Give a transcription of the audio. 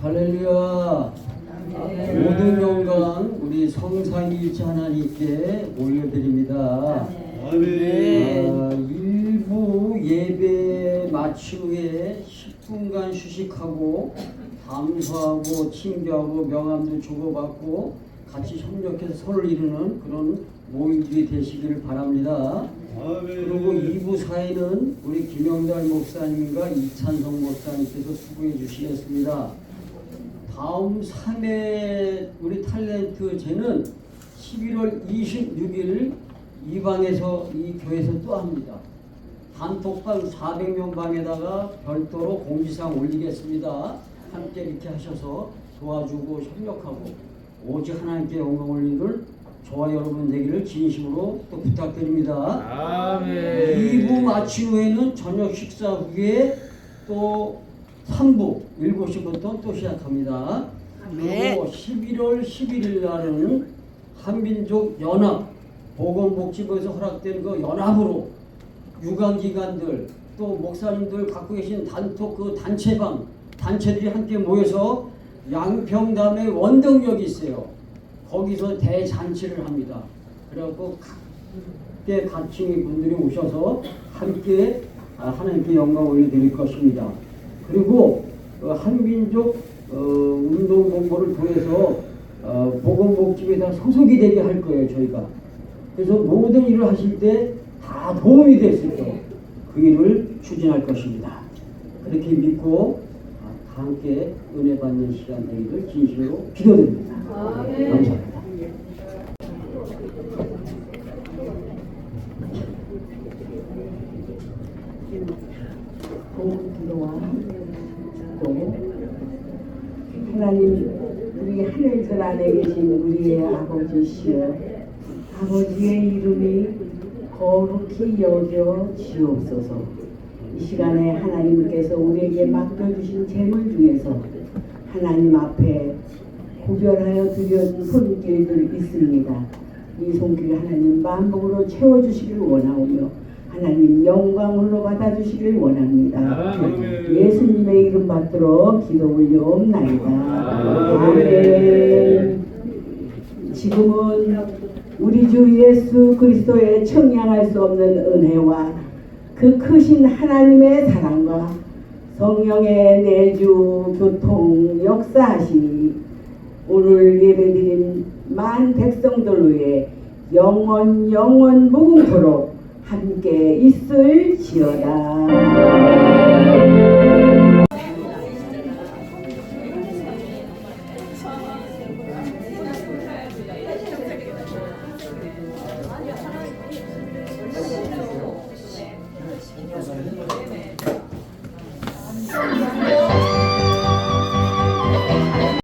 할렐루야. 모든 영광 우리 성삼위일체 하나님께 올려드립니다. 아멘. 아, 일부 예배 마치 후에 10분간 휴식하고 담소하고 친교하고 명함도 주고받고 같이 협력해서 손을 이루는 그런 모임들이 되시기를 바랍니다. 아멘. 그리고 2부 사회는 우리 김영달 목사님과 이찬성 목사님께서 수고해 주시겠습니다. 다음 3회 우리 탤런트 제는 11월 26일 이 방에서 이 교회에서 또 합니다. 단톡방 400명 방에다가 별도로 공지사항 올리겠습니다. 함께 이렇게 하셔서 도와주고 협력하고 오직 하나님께 영광 올리는 저와 여러분 되기를 진심으로 또 부탁드립니다. 아멘. 2부 마친 후에는 저녁 식사 후에 또 3부 7시부터 또 시작합니다. 네. 그리고 11월 11일 날은 한민족 연합 보건복지부에서 허락된 그 연합으로 유관기관들 또 목사님들 갖고 계신 단톡 그 단체방 단체들이 함께 모여서 양평담에 원동력이 있어요. 거기서 대잔치를 합니다. 그래갖고 각대 가칭의 분들이 오셔서 함께 아, 하나님께 영광 올려드릴 것입니다. 그리고 어, 한민족 어, 운동 공모를 통해서 어, 보건복지부에다 소속이 되게 할 거예요 저희가. 그래서 모든 일을 하실 때 다 도움이 될수 있도록 그 일을 추진할 것입니다. 그렇게 믿고 아, 다 함께 은혜 받는 시간 되기를 진심으로 기도드립니다. 감사합니다. 기도와 또 하나님 우리 하늘들 안에 계신 우리의 아버지시여 아버지의 이름이 거룩히 여겨 지옵소서 이 시간에 하나님께서 우리에게 맡겨주신 재물 중에서 하나님 앞에 구별하여 드린 손길들 있습니다. 이 손길 하나님 만복으로 채워주시길 원하오며 하나님 영광으로 받아주시길 원합니다. 아멘. 예수님의 이름 받들어 기도 올려옵나이다. 아멘. 지금은 우리 주 예수 그리스도의 청량할 수 없는 은혜와 그 크신 하나님의 사랑과 성령의 내주 교통 역사하시니 오늘 예배드린 만 백성들 위해 영원 영원 무궁토록 함께 있을지어다.